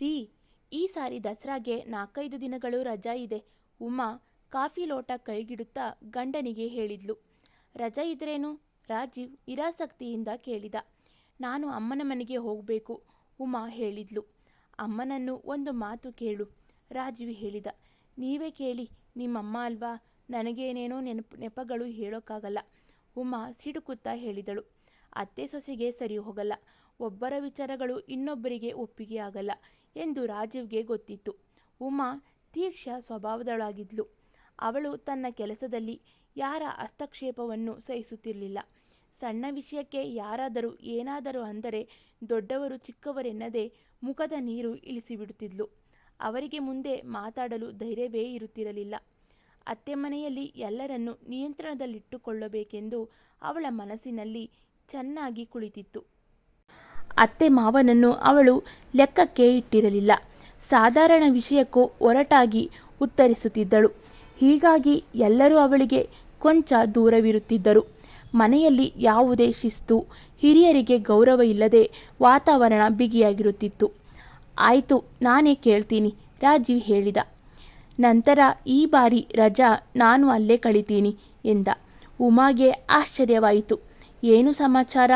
ರೀ, ಈ ಸಾರಿ ದಸರಾಗೆ ನಾಲ್ಕೈದು ದಿನಗಳು ರಜಾ ಇದೆ. ಉಮಾ ಕಾಫಿ ಲೋಟ ಕೈಗಿಡುತ್ತಾ ಗಂಡನಿಗೆ ಹೇಳಿದ್ಲು. ರಜಾ ಇದ್ರೇನು? ರಾಜೀವ್ ಇರಾಸಕ್ತಿಯಿಂದ ಕೇಳಿದ. ನಾನು ಅಮ್ಮನ ಮನೆಗೆ ಹೋಗಬೇಕು, ಉಮಾ ಹೇಳಿದ್ಲು. ಅಮ್ಮನನ್ನು ಒಂದು ಮಾತು ಕೇಳು, ರಾಜೀವ್ ಹೇಳಿದ. ನೀವೇ ಕೇಳಿ, ನಿಮ್ಮಮ್ಮ ಅಲ್ವಾ? ನನಗೇನೇನೋ ನೆನಪು, ನೆಪಗಳು ಹೇಳೋಕ್ಕಾಗಲ್ಲ. ಉಮಾ ಸಿಡುಕುತ್ತಾ ಹೇಳಿದಳು. ಅತ್ತೆ ಸೊಸೆಗೆ ಸರಿ ಹೋಗಲ್ಲ. ಒಬ್ಬರ ವಿಚಾರಗಳು ಇನ್ನೊಬ್ಬರಿಗೆ ಒಪ್ಪಿಗೆ ಆಗಲ್ಲ. ಎಂದು ರಾಜೀವ್ಗೆ ಗೊತ್ತಿತ್ತು. ಉಮಾ ತೀಕ್ಷ ಸ್ವಭಾವದಳಾಗಿದ್ಲು. ಅವಳು ತನ್ನ ಕೆಲಸದಲ್ಲಿ ಯಾರ ಹಸ್ತಕ್ಷೇಪವನ್ನು ಸಹಿಸುತ್ತಿರಲಿಲ್ಲ. ಸಣ್ಣ ವಿಷಯಕ್ಕೆ ಯಾರಾದರೂ ಏನಾದರೂ ಅಂದರೆ ದೊಡ್ಡವರು ಚಿಕ್ಕವರೆನ್ನದೆ ಮುಖದ ನೀರು ಇಳಿಸಿಬಿಡುತ್ತಿದ್ಲು. ಅವರಿಗೆ ಮುಂದೆ ಮಾತಾಡಲು ಧೈರ್ಯವೇ ಇರುತ್ತಿರಲಿಲ್ಲ. ಅತ್ತೆ ಮನೆಯಲ್ಲಿ ಎಲ್ಲರನ್ನು ನಿಯಂತ್ರಣದಲ್ಲಿಟ್ಟುಕೊಳ್ಳಬೇಕೆಂದು ಅವಳ ಮನಸ್ಸಿನಲ್ಲಿ ಚೆನ್ನಾಗಿ ಕುಳಿತಿತ್ತು. ಅತ್ತೆ ಮಾವನನ್ನು ಅವಳು ಲೆಕ್ಕಕ್ಕೆ ಇಟ್ಟಿರಲಿಲ್ಲ. ಸಾಧಾರಣ ವಿಷಯಕ್ಕೂ ಒರಟಾಗಿ ಉತ್ತರಿಸುತ್ತಿದ್ದಳು. ಹೀಗಾಗಿ ಎಲ್ಲರೂ ಅವಳಿಗೆ ಕೊಂಚ ದೂರವಿರುತ್ತಿದ್ದರು. ಮನೆಯಲ್ಲಿ ಯಾವುದೇ ಶಿಸ್ತು, ಹಿರಿಯರಿಗೆ ಗೌರವ ಇಲ್ಲದೆ ವಾತಾವರಣ ಬಿಗಿಯಾಗಿರುತ್ತಿತ್ತು. ಆಯಿತು, ನಾನೇ ಕೇಳ್ತೀನಿ, ರಾಜೀವ್ ಹೇಳಿದ. ನಂತರ ಈ ಬಾರಿ ರಜಾ ನಾನು ಅಲ್ಲೇ ಕಳಿತೀನಿ ಎಂದ. ಉಮಾಗೆ ಆಶ್ಚರ್ಯವಾಯಿತು. ಏನು ಸಮಾಚಾರ?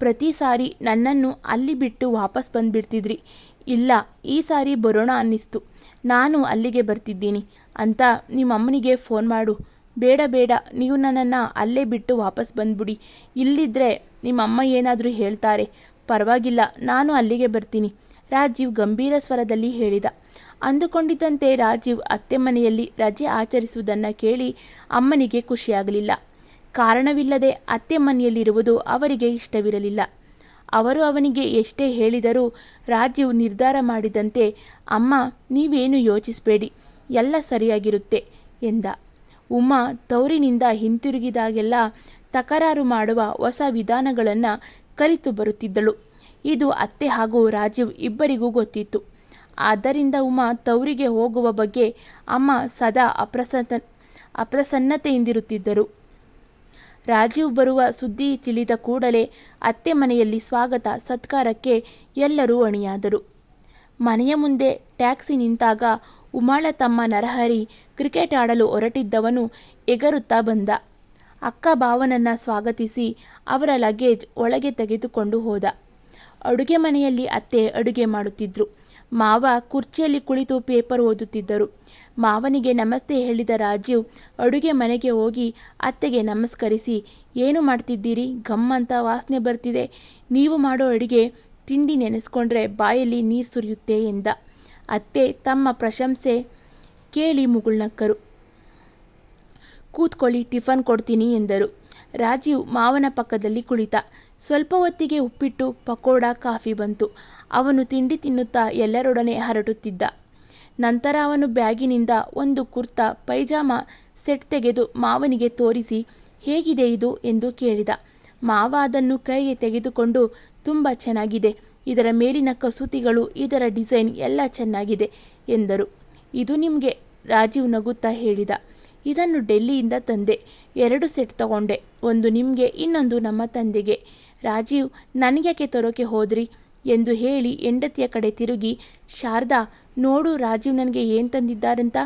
ಪ್ರತಿ ಸಾರಿ ನನ್ನನ್ನು ಅಲ್ಲಿ ಬಿಟ್ಟು ವಾಪಸ್ ಬಂದುಬಿಡ್ತಿದ್ರಿ. ಇಲ್ಲ, ಈ ಸಾರಿ ಬರೋಣ ಅನ್ನಿಸ್ತು. ನಾನು ಅಲ್ಲಿಗೆ ಬರ್ತಿದ್ದೀನಿ. ಅಂತ ನಿಮ್ಮಮ್ಮನಿಗೆ ಫೋನ್ ಮಾಡು. ಬೇಡ ಬೇಡ, ನೀವು ನನ್ನನ್ನು ಅಲ್ಲೇ ಬಿಟ್ಟು ವಾಪಸ್ ಬಂದ್ಬಿಡಿ. ಇಲ್ಲಿದ್ದರೆ ನಿಮ್ಮಮ್ಮ ಏನಾದರೂ ಹೇಳ್ತಾರೆ. ಪರವಾಗಿಲ್ಲ, ನಾನು ಅಲ್ಲಿಗೆ ಬರ್ತೀನಿ. ರಾಜೀವ್ ಗಂಭೀರ ಸ್ವರದಲ್ಲಿ ಹೇಳಿದ. ಅಂದುಕೊಂಡಿದ್ದಂತೆ ರಾಜೀವ್ ಅತ್ತೆ ಮನೆಯಲ್ಲಿ ರಜೆ ಆಚರಿಸುವುದನ್ನು ಕೇಳಿ ಅಮ್ಮನಿಗೆ ಖುಷಿಯಾಗಲಿಲ್ಲ. ಕಾರಣವಿಲ್ಲದೆ ಅತ್ತೆ ಮನೆಯಲ್ಲಿರುವುದು ಅವರಿಗೆ ಇಷ್ಟವಿರಲಿಲ್ಲ. ಅವರು ಅವನಿಗೆ ಎಷ್ಟೇ ಹೇಳಿದರೂ ರಾಜೀವ್ ನಿರ್ಧಾರ ಮಾಡಿದಂತೆ, ಅಮ್ಮ, ನೀವೇನು ಯೋಚಿಸಬೇಡಿ, ಎಲ್ಲ ಸರಿಯಾಗಿರುತ್ತೆ ಎಂದ. ಉಮಾ ತೌರಿನಿಂದ ಹಿಂತಿರುಗಿದಾಗೆಲ್ಲ ತಕರಾರು ಮಾಡುವ ಹೊಸ ವಿಧಾನಗಳನ್ನು ಕಲಿತು ಬರುತ್ತಿದ್ದಳು. ಇದು ಅತ್ತೆ ಹಾಗೂ ರಾಜೀವ್ ಇಬ್ಬರಿಗೂ ಗೊತ್ತಿತ್ತು. ಆದ್ದರಿಂದ ಉಮಾ ತೌರಿಗೆ ಹೋಗುವ ಬಗ್ಗೆ ಅಮ್ಮ ಸದಾ ಅಪ್ರಸನ್ನ, ಅಪ್ರಸನ್ನತೆಯಿಂದಿರುತ್ತಿದ್ದರು. ರಾಜೀವ್ ಬರುವ ಸುದ್ದಿ ತಿಳಿದ ಕೂಡಲೇ ಅತ್ತೆ ಮನೆಯಲ್ಲಿ ಸ್ವಾಗತ ಸತ್ಕಾರಕ್ಕೆ ಎಲ್ಲರೂ ಅಣಿಯಾದರು. ಮನೆಯ ಮುಂದೆ ಟ್ಯಾಕ್ಸಿ ನಿಂತಾಗ ಉಮಾಳ ತಮ್ಮ ನರಹರಿ ಕ್ರಿಕೆಟ್ ಆಡಲು ಹೊರಟಿದ್ದವನು ಎಗರುತ್ತಾ ಬಂದ. ಅಕ್ಕ ಭಾವನನ್ನ ಸ್ವಾಗತಿಸಿ ಅವರ ಲಗೇಜ್ ಒಳಗೆ ತೆಗೆದುಕೊಂಡು ಹೋದ. ಅಡುಗೆ ಮನೆಯಲ್ಲಿ ಅತ್ತೆ ಅಡುಗೆ ಮಾಡುತ್ತಿದ್ದರು ಮಾವ ಕುರ್ಚಿಯಲ್ಲಿ ಕುಳಿತು ಪೇಪರ್ ಓದುತ್ತಿದ್ದರು. ಮಾವನಿಗೆ ನಮಸ್ತೆ ಹೇಳಿದ ರಾಜೀವ್ ಅಡುಗೆ ಮನೆಗೆ ಹೋಗಿ ಅತ್ತೆಗೆ ನಮಸ್ಕರಿಸಿ. ಏನು ಮಾಡ್ತಿದ್ದೀರಿ? ಗಮ್ಮಂತ ವಾಸನೆ ಬರ್ತಿದೆ. ನೀವು ಮಾಡೋ ಅಡುಗೆ ತಿಂಡಿ ನೆನೆಸ್ಕೊಂಡ್ರೆ ಬಾಯಲ್ಲಿ ನೀರು ಸುರಿಯುತ್ತೆ ಎಂದ. ಅತ್ತೆ ತಮ್ಮ ಪ್ರಶಂಸೆ ಕೇಳಿ ಮುಗುಳ್ನಕ್ಕರು. ಕೂತ್ಕೊಳ್ಳಿ, ಟಿಫನ್ ಕೊಡ್ತೀನಿ ಎಂದರು. ರಾಜೀವ್ ಮಾವನ ಪಕ್ಕದಲ್ಲಿ ಕುಳಿತ. ಸ್ವಲ್ಪ ಹೊತ್ತಿಗೆ ಉಪ್ಪಿಟ್ಟು, ಪಕೋಡ, ಕಾಫಿ ಬಂತು. ಅವನು ತಿಂಡಿ ತಿನ್ನುತ್ತಾ ಎಲ್ಲರೊಡನೆ ಹರಡುತ್ತಿದ್ದ ನಂತರ ಅವನು ಬ್ಯಾಗಿನಿಂದ ಒಂದು ಕುರ್ತಾ, ಪೈಜಾಮ ಸೆಟ್ ತೆಗೆದು ಮಾವನಿಗೆ ತೋರಿಸಿ, ಹೇಗಿದೆ ಇದು? ಎಂದು ಕೇಳಿದ. ಮಾವ ಅದನ್ನು ಕೈಗೆ ತೆಗೆದುಕೊಂಡು, ತುಂಬ ಚೆನ್ನಾಗಿದೆ. ಇದರ ಮೇಲಿನ ಕಸೂತಿಗಳು, ಇದರ ಡಿಸೈನ್ ಎಲ್ಲ ಚೆನ್ನಾಗಿದೆ ಎಂದರು. ಇದು ನಿಮಗೆ? ರಾಜೀವ್ ನಗುತ್ತಾ ಹೇಳಿದ. ಇದನ್ನು ಡೆಲ್ಲಿಯಿಂದ ತಂದೆ. ಎರಡು ಸೆಟ್ ತಗೊಂಡೆ. ಒಂದು ನಿಮಗೆ, ಇನ್ನೊಂದು ನಮ್ಮ ತಂದೆಗೆ. ರಾಜೀವ್, ನನಗ್ಯಾಕೆ ತರೋಕೆ ಹೋದ್ರಿ? ಎಂದು ಹೇಳಿ ಹೆಂಡತಿಯ ಕಡೆ ತಿರುಗಿ, ಶಾರದಾ, ನೋಡು ರಾಜೀವ್ ನನಗೆ ಏನು ತಂದಿದ್ದಾರಂತ?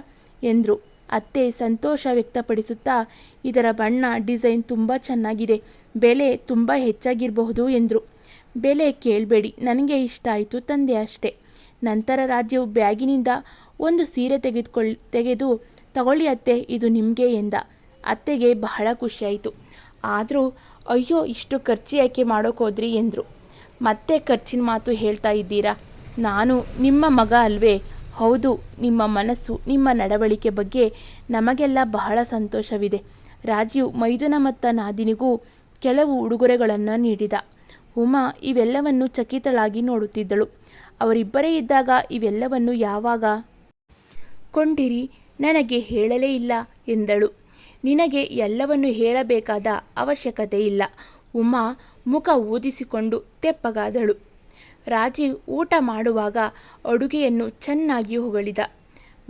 ಎಂದರು. ಅತ್ತೆ ಸಂತೋಷ ವ್ಯಕ್ತಪಡಿಸುತ್ತಾ, ಇದರ ಬಣ್ಣ, ಡಿಸೈನ್ ತುಂಬ ಚೆನ್ನಾಗಿದೆ, ಬೆಲೆ ತುಂಬ ಹೆಚ್ಚಾಗಿರಬಹುದು ಎಂದರು. ಬೆಲೆ ಕೇಳಬೇಡಿ, ನನಗೆ ಇಷ್ಟ ಆಯಿತು, ತಂದೆ ಅಷ್ಟೆ. ನಂತರ ರಾಜೀವ್ ಬ್ಯಾಗಿನಿಂದ ಒಂದು ಸೀರೆ ತೆಗೆದುಕೊಳ್ಳಿ ತೆಗೆದು, ತಗೊಳ್ಳಿ ಅತ್ತೆ, ಇದು ನಿಮಗೆ ಎಂದ. ಅತ್ತೆಗೆ ಬಹಳ ಖುಷಿಯಾಯಿತು. ಆದರೂ ಅಯ್ಯೋ, ಇಷ್ಟು ಖರ್ಚು ಯಾಕೆ ಮಾಡೋಕ್ಕೋದ್ರಿ ಎಂದರು. ಮತ್ತೆ ಖರ್ಚಿನ ಮಾತು ಹೇಳ್ತಾ ಇದ್ದೀರಾ? ನಾನು ನಿಮ್ಮ ಮಗ ಅಲ್ವೇ? ಹೌದು, ನಿಮ್ಮ ಮನಸ್ಸು, ನಿಮ್ಮ ನಡವಳಿಕೆ ಬಗ್ಗೆ ನಮಗೆಲ್ಲ ಬಹಳ ಸಂತೋಷವಿದೆ. ರಾಜೀವ್ ಮೈದುನ ಮತ್ತು ನಾದಿನಿಗೂ ಕೆಲವು ಉಡುಗೊರೆಗಳನ್ನು ನೀಡಿದ. ಉಮಾ ಇವೆಲ್ಲವನ್ನು ಚಕಿತಳಾಗಿ ನೋಡುತ್ತಿದ್ದಳು. ಅವರಿಬ್ಬರೇ ಇದ್ದಾಗ ಇವೆಲ್ಲವನ್ನು ಯಾವಾಗ? ಕೊಂಡಿರಿ, ನನಗೆ ಹೇಳಲೇ ಇಲ್ಲ ಎಂದಳು. ನಿನಗೆ ಎಲ್ಲವನ್ನು ಹೇಳಬೇಕಾದ ಅವಶ್ಯಕತೆ ಇಲ್ಲ ಉಮಾ ಮುಖ ಊದಿಸಿಕೊಂಡು ತೆಪ್ಪಗಾದಳು. ರಾಜೀವ್ ಊಟ ಮಾಡುವಾಗ ಅಡುಗೆಯನ್ನು ಚೆನ್ನಾಗಿ ಹೊಗಳಿದ.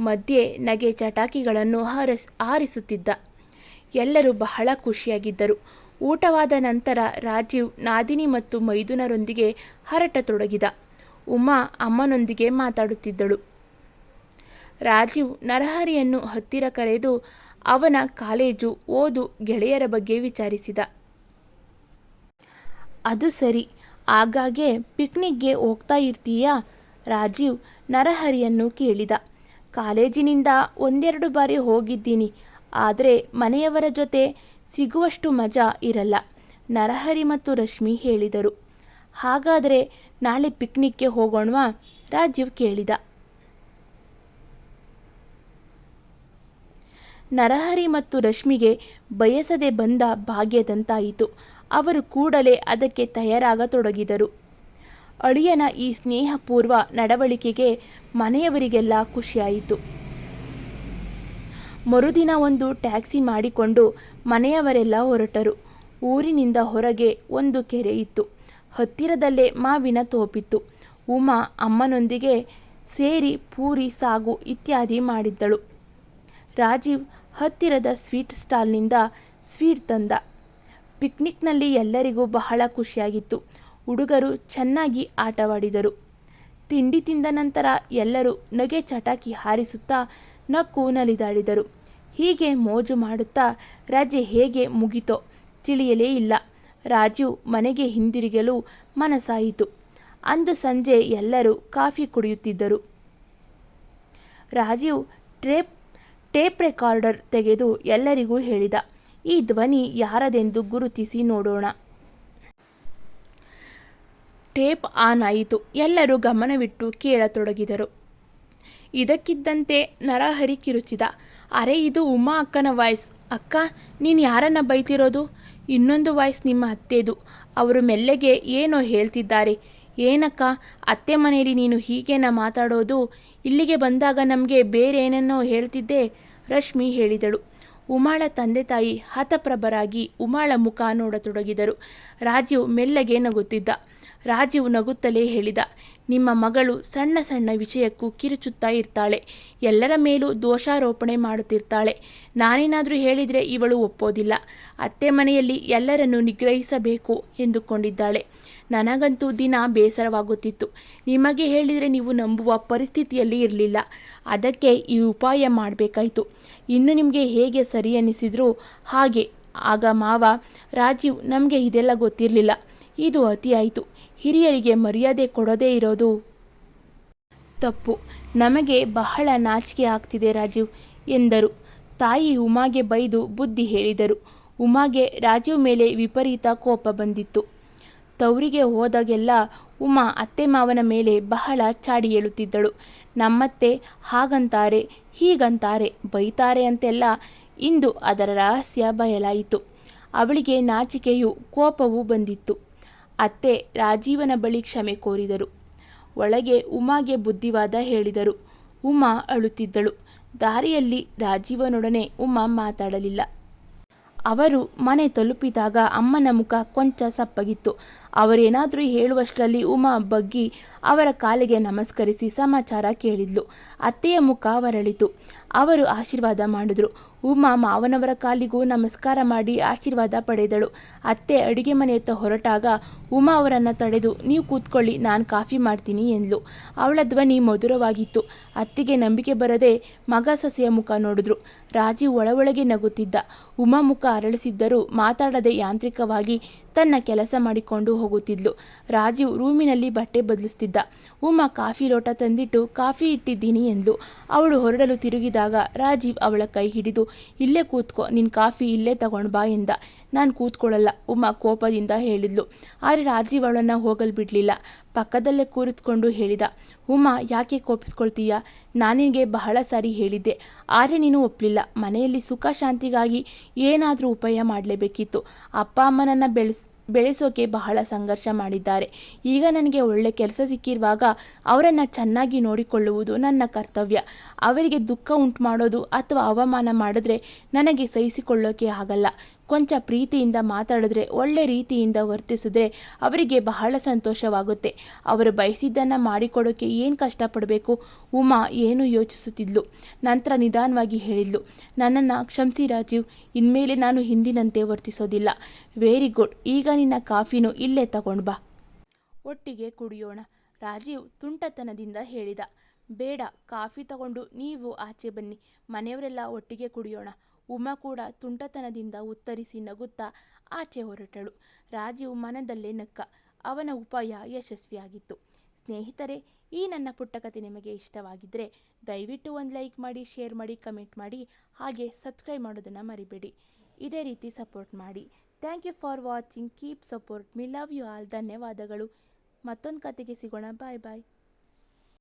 ಮಧ್ಯೆ ನಗೆ ಚಟಾಕಿಗಳನ್ನು ಹಾರಿಸ್, ಹಾರಿಸುತ್ತಿದ್ದ. ಎಲ್ಲರೂ ಬಹಳ ಖುಷಿಯಾಗಿದ್ದರು. ಊಟವಾದ ನಂತರ ರಾಜೀವ್ ನಾದಿನಿ ಮತ್ತು ಮೈದುನರೊಂದಿಗೆ ಹರಟತೊಡಗಿದ. ಉಮಾ ಅಮ್ಮನೊಂದಿಗೆ ಮಾತಾಡುತ್ತಿದ್ದಳು. ರಾಜೀವ್ ನರಹರಿಯನ್ನು ಹತ್ತಿರ ಕರೆದು ಅವನ ಕಾಲೇಜು ಓದು ಗೆಳೆಯರ ಬಗ್ಗೆ ವಿಚಾರಿಸಿದ. ಅದು ಸರಿ. ಆಗಾಗ್ಗೆ ಪಿಕ್ನಿಕ್ಗೆ ಹೋಗ್ತಾ ಇರ್ತೀಯಾ? ರಾಜೀವ್ ನರಹರಿಯನ್ನು ಕೇಳಿದ. ಕಾಲೇಜಿನಿಂದ ಒಂದೆರಡು ಬಾರಿ ಹೋಗಿದ್ದೀನಿ. ಆದರೆ ಮನೆಯವರ ಜೊತೆ ಸಿಗುವಷ್ಟು ಮಜಾ ಇರಲ್ಲ, ನರಹರಿ ಮತ್ತು ರಶ್ಮಿ ಹೇಳಿದರು. ಹಾಗಾದರೆ ನಾಳೆ ಪಿಕ್ನಿಕ್ಗೆ ಹೋಗೋಣವಾ? ರಾಜೀವ್ ಕೇಳಿದ. ನರಹರಿ ಮತ್ತು ರಶ್ಮಿಗೆ ಬಯಸದೆ ಬಂದ ಭಾಗ್ಯದಂತಾಯಿತು ಅವರು ಕೂಡಲೇ ಅದಕ್ಕೆ ತಯಾರಾಗತೊಡಗಿದರು. ಅಳಿಯನ ಈ ಸ್ನೇಹಪೂರ್ವ ನಡವಳಿಕೆಗೆ ಮನೆಯವರಿಗೆಲ್ಲ ಖುಷಿಯಾಯಿತು. ಮರುದಿನ ಒಂದು ಟ್ಯಾಕ್ಸಿ ಮಾಡಿಕೊಂಡು ಮನೆಯವರೆಲ್ಲ ಹೊರಟರು. ಊರಿನಿಂದ ಹೊರಗೆ ಒಂದು ಕೆರೆ ಇತ್ತು. ಹತ್ತಿರದಲ್ಲೇ ಮಾವಿನ ತೋಪಿತ್ತು. ಉಮಾ ಅಮ್ಮನೊಂದಿಗೆ ಸೇರಿ ಪೂರಿ, ಸಾಗು ಇತ್ಯಾದಿ ಮಾಡಿದ್ದಳು. ರಾಜೀವ್ ಹತ್ತಿರದ ಸ್ವೀಟ್ ಸ್ಟಾಲ್ನಿಂದ ಸ್ವೀಟ್ ತಂದ. ಪಿಕ್ನಿಕ್ನಲ್ಲಿ ಎಲ್ಲರಿಗೂ ಬಹಳ ಖುಷಿಯಾಗಿತ್ತು. ಹುಡುಗರು ಚೆನ್ನಾಗಿ ಆಟವಾಡಿದರು. ತಿಂಡಿ ತಿಂದ ನಂತರ ಎಲ್ಲರೂ ನಗೆ ಚಟಾಕಿ ಹಾರಿಸುತ್ತಾ ನಕ್ಕು ನಲಿದಾಡಿದರು. ಹೀಗೆ ಮೋಜು ಮಾಡುತ್ತಾ ರಜೆ ಹೇಗೆ ಮುಗಿತೋ ತಿಳಿಯಲೇ ಇಲ್ಲ. ರಾಜು ಮನೆಗೆ ಹಿಂದಿರುಗಲು ಮನಸ್ಸಾಯಿತು. ಅಂದು ಸಂಜೆ ಎಲ್ಲರೂ ಕಾಫಿ ಕುಡಿಯುತ್ತಿದ್ದರು. ರಾಜೀವ್ ಟ್ರೇಪ್ ಟೇಪ್ ರೆಕಾರ್ಡರ್ ತೆಗೆದು ಎಲ್ಲರಿಗೂ ಹೇಳಿದ. ಈ ಧ್ವನಿ ಯಾರದೆಂದು ಗುರುತಿಸಿ ನೋಡೋಣ. ಟೇಪ್ ಆನ್ ಆಯಿತು. ಎಲ್ಲರೂ ಗಮನವಿಟ್ಟು ಕೇಳತೊಡಗಿದರು. ಇದಕ್ಕಿದ್ದಂತೆ ನರಹರಿ ಕಿರುಚಿದ. ಅರೆ, ಇದು ಉಮಾ ಅಕ್ಕನ ವಾಯ್ಸ್. ಅಕ್ಕ, ನೀನು ಯಾರನ್ನ ಬೈತಿರೋದು? ಇನ್ನೊಂದು ವಾಯ್ಸ್ ನಿಮ್ಮ ಅತ್ತೆದು. ಅವರು ಮೆಲ್ಲಗೆ ಏನೋ ಹೇಳ್ತಿದ್ದಾರೆ. ಏನಕ್ಕ, ಅತ್ತೆ ಮನೆಯಲ್ಲಿ ನೀನು ಹೀಗೇನ ಮಾತಾಡೋದು? ಇಲ್ಲಿಗೆ ಬಂದಾಗ ನಮಗೆ ಬೇರೆ ಏನನ್ನೋ ಹೇಳ್ತಿದ್ದೆ, ರಶ್ಮಿ ಹೇಳಿದಳು. ಉಮಾಳ ತಂದೆ ತಾಯಿ ಹತಪ್ರಭರಾಗಿ ಉಮಾಳ ಮುಖ ನೋಡತೊಡಗಿದರು. ರಾಜೀವ್ ಮೆಲ್ಲಗೆ ನಗುತ್ತಿದ್ದ. ರಾಜೀವ್ ನಗುತ್ತಲೇ ಹೇಳಿದ, ನಿಮ್ಮ ಮಗಳು ಸಣ್ಣ ಸಣ್ಣ ವಿಷಯಕ್ಕೂ ಕಿರುಚುತ್ತಾ ಇರ್ತಾಳೆ. ಎಲ್ಲರ ಮೇಲೂ ದೋಷಾರೋಪಣೆ ಮಾಡುತ್ತಿರ್ತಾಳೆ. ನಾನೇನಾದರೂ ಹೇಳಿದರೆ ಇವಳು ಒಪ್ಪೋದಿಲ್ಲ. ಅತ್ತೆ ಮನೆಯಲ್ಲಿ ಎಲ್ಲರನ್ನು ನಿಗ್ರಹಿಸಬೇಕು ಎಂದುಕೊಂಡಿದ್ದಾಳೆ. ನನಗಂತೂ ದಿನ ಬೇಸರವಾಗುತ್ತಿತ್ತು. ನಿಮಗೆ ಹೇಳಿದರೆ ನೀವು ನಂಬುವ ಪರಿಸ್ಥಿತಿಯಲ್ಲಿ ಇರಲಿಲ್ಲ. ಅದಕ್ಕೆ ಈ ಉಪಾಯ ಮಾಡಬೇಕಾಯಿತು. ಇನ್ನು ನಿಮಗೆ ಹೇಗೆ ಸರಿ ಅನ್ನಿಸಿದ್ರು ಹಾಗೆ. ಆಗ ಮಾವ, ರಾಜೀವ್, ನಮಗೆ ಇದೆಲ್ಲ ಗೊತ್ತಿರಲಿಲ್ಲ. ಇದು ಅತಿಯಾಯಿತು. ಹಿರಿಯರಿಗೆ ಮರ್ಯಾದೆ ಕೊಡೋದೇ ಇರೋದು ತಪ್ಪು. ನಮಗೆ ಬಹಳ ನಾಚಿಕೆ ಆಗ್ತಿದೆ ರಾಜೀವ್, ಎಂದರು. ತಾಯಿ ಉಮಾಗೆ ಬೈದು ಬುದ್ಧಿ ಹೇಳಿದರು. ಉಮಾಗೆ ರಾಜೀವ್ ಮೇಲೆ ವಿಪರೀತ ಕೋಪ ಬಂದಿತ್ತು. ತವರಿಗೆ ಹೋದಾಗೆಲ್ಲ ಉಮಾ ಅತ್ತೆ ಮಾವನ ಮೇಲೆ ಬಹಳ ಚಾಡಿ ಹೇಳುತ್ತಿದ್ದಳು ನಮ್ಮತ್ತೆ ಹಾಗಂತಾರೆ, ಹೀಗಂತಾರೆ ಬೈತಾರೆ ಅಂತೆಲ್ಲ ಇಂದು ಅದರ ರಹಸ್ಯ ಬಯಲಾಯಿತು. ಅವಳಿಗೆ ನಾಚಿಕೆಯು ಕೋಪವೂ ಬಂದಿತ್ತು. ಅತ್ತೆ ರಾಜೀವನ ಬಳಿ ಕ್ಷಮೆ ಕೋರಿದರು. ಒಳಗೆ ಉಮಾಗೆ ಬುದ್ಧಿವಾದ ಹೇಳಿದರು. ಉಮಾ ಅಳುತ್ತಿದ್ದಳು. ದಾರಿಯಲ್ಲಿ ರಾಜೀವನೊಡನೆ ಉಮಾ ಮಾತಾಡಲಿಲ್ಲ. ಅವರು ಮನೆ ತಲುಪಿದಾಗ ಅಮ್ಮನ ಮುಖ ಕೊಂಚ ಸಪ್ಪಗಿತ್ತು. ಅವರೇನಾದರೂ ಹೇಳುವಷ್ಟರಲ್ಲಿ ಉಮಾ ಬಗ್ಗಿ ಅವರ ಕಾಲಿಗೆ ನಮಸ್ಕರಿಸಿ ಸಮಾಚಾರ ಕೇಳಿದ್ಲು. ಅತ್ತೆಯ ಮುಖ ಅವರಳಿತು. ಅವರು ಆಶೀರ್ವಾದ ಮಾಡಿದ್ರು. ಉಮಾ ಮಾವನವರ ಕಾಲಿಗೂ ನಮಸ್ಕಾರ ಮಾಡಿ ಆಶೀರ್ವಾದ ಪಡೆದಳು. ಅತ್ತೆ ಅಡಿಗೆ ಮನೆಯತ್ತ ಹೊರಟಾಗ ಉಮಾ ಅವರನ್ನು ತಡೆದು, ನೀವು ಕೂತ್ಕೊಳ್ಳಿ, ನಾನು ಕಾಫಿ ಮಾಡ್ತೀನಿ ಎಂದ್ಲು. ಅವಳ ಧ್ವನಿ ಮಧುರವಾಗಿತ್ತು. ಅತ್ತಿಗೆ ನಂಬಿಕೆ ಬರದೆ ಮಗ ಸೊಸೆಯ ಮುಖ ನೋಡಿದ್ರು. ರಾಜೀವ್ ಒಳಒಳಗೆ ನಗುತ್ತಿದ್ದ. ಉಮಾ ಮುಖ ಅರಳಿಸಿದ್ದರೂ ಮಾತಾಡದೆ ಯಾಂತ್ರಿಕವಾಗಿ ತನ್ನ ಕೆಲಸ ಮಾಡಿಕೊಂಡು ಹೋಗುತ್ತಿದ್ಲು. ರಾಜೀವ್ ರೂಮಿನಲ್ಲಿ ಬಟ್ಟೆ ಬದಲಿಸ್ತಿದ್ದ. ಉಮಾ ಕಾಫಿ ಲೋಟ ತಂದಿಟ್ಟು, ಕಾಫಿ ಇಟ್ಟಿದ್ದೀನಿ ಎಂದ್ಲು. ಅವಳು ಹೊರಡಲು ತಿರುಗಿದಾಗ ರಾಜೀವ್ ಅವಳ ಕೈ ಹಿಡಿದು ಇಲ್ಲೇ ಕೂತ್ಕೋ ನಿನ್ನ ಕಾಫಿ ಇಲ್ಲೇ ತಗೊಂಡು ಬಾ ಎಂದ. ನಾನು ಕೂತ್ಕೊಳ್ಳಲ್ಲ ಉಮ್ಮ ಕೋಪದಿಂದ ಹೇಳಿದ್ಲು. ಆದರೆ ರಾಜೀವ್ ಅವಳನ್ನು ಹೋಗಲು ಬಿಡಲಿಲ್ಲ. ಪಕ್ಕದಲ್ಲೇ ಕೂರಿಸ್ಕೊಂಡು ಹೇಳಿದ ಉಮ್ಮ ಯಾಕೆ ಕೋಪಿಸ್ಕೊಳ್ತೀಯ? ನಾನಿಗೆ ಬಹಳ ಸಾರಿ ಹೇಳಿದ್ದೆ. ಆದರೆ ನೀನು ಒಪ್ಪಲಿಲ್ಲ ಮನೆಯಲ್ಲಿ ಸುಖ ಶಾಂತಿಗಾಗಿ ಏನಾದರೂ ಉಪಾಯ ಮಾಡಲೇಬೇಕಿತ್ತು. ಅಪ್ಪ ಅಮ್ಮನನ್ನು ಬೆಳೆಸ್ ಬೆಳೆಸೋಕೆ ಬಹಳ ಸಂಘರ್ಷ ಮಾಡಿದ್ದಾರೆ. ಈಗ ನನಗೆ ಒಳ್ಳೆ ಕೆಲಸ ಸಿಕ್ಕಿರುವಾಗ ಅವರನ್ನು ಚೆನ್ನಾಗಿ ನೋಡಿಕೊಳ್ಳುವುದು ನನ್ನ ಕರ್ತವ್ಯ. ಅವರಿಗೆ ದುಃಖ ಉಂಟು ಮಾಡೋದು ಅಥವಾ ಅವಮಾನ ಮಾಡಿದ್ರೆ ನನಗೆ ಸಹಿಸಿಕೊಳ್ಳೋಕೆ ಆಗಲ್ಲ. ಕೊಂಚ ಪ್ರೀತಿಯಿಂದ ಮಾತಾಡಿದ್ರೆ, ಒಳ್ಳೆ ರೀತಿಯಿಂದ ವರ್ತಿಸಿದ್ರೆ ಅವರಿಗೆ ಬಹಳ ಸಂತೋಷವಾಗುತ್ತೆ. ಅವರು ಬಯಸಿದ್ದನ್ನು ಮಾಡಿಕೊಡೋಕೆ ಏನು ಕಷ್ಟಪಡಬೇಕು? ಉಮಾ ಏನು ಯೋಚಿಸುತ್ತಿದ್ಲು? ನಂತರ ನಿಧಾನವಾಗಿ ಹೇಳಿದ್ಲು, ನನ್ನನ್ನು ಕ್ಷಮಿಸಿ ರಾಜೀವ್, ಇನ್ಮೇಲೆ ನಾನು ಹಿಂದಿನಂತೆ ವರ್ತಿಸೋದಿಲ್ಲ. ವೆರಿ ಗುಡ್, ಈಗ ನಿನ್ನ ಕಾಫಿನೂ ಇಲ್ಲೇ ತಗೊಂಡು ಬಾ. ಒಟ್ಟಿಗೆ ಕುಡಿಯೋಣ. ರಾಜೀವ್ ತುಂಟತನದಿಂದ ಹೇಳಿದ, ಬೇಡ, ಕಾಫಿ ತಗೊಂಡು ನೀವು ಆಚೆ ಬನ್ನಿ, ಮನೆಯವರೆಲ್ಲ ಒಟ್ಟಿಗೆ ಕುಡಿಯೋಣ. ಉಮಾ ಕೂಡ ತುಂಟತನದಿಂದ ಉತ್ತರಿಸಿ ನಗುತ್ತಾ ಆಚೆ ಹೊರಟಳು. ರಾಜೀವ್ ಮನದಲ್ಲೇ ನಕ್ಕ. ಅವನ ಉಪಾಯ ಯಶಸ್ವಿಯಾಗಿತ್ತು. ಸ್ನೇಹಿತರೆ, ಈ ನನ್ನ ಪುಟ್ಟ ಕಥೆ ನಿಮಗೆ ಇಷ್ಟವಾಗಿದ್ದರೆ ದಯವಿಟ್ಟು ಒಂದು ಲೈಕ್ ಮಾಡಿ, ಶೇರ್ ಮಾಡಿ, ಕಮೆಂಟ್ ಮಾಡಿ, ಹಾಗೆ ಸಬ್ಸ್ಕ್ರೈಬ್ ಮಾಡೋದನ್ನು ಮರಿಬೇಡಿ. ಇದೇ ರೀತಿ ಸಪೋರ್ಟ್ ಮಾಡಿ. Thank you for watching. Keep support. Me love you all. ಧನ್ಯವಾದಗಳು. ಮತ್ತೊಂದು ಕತೆಗೆ ಸಿಗೋಣ. ಬಾಯ್ ಬಾಯ್.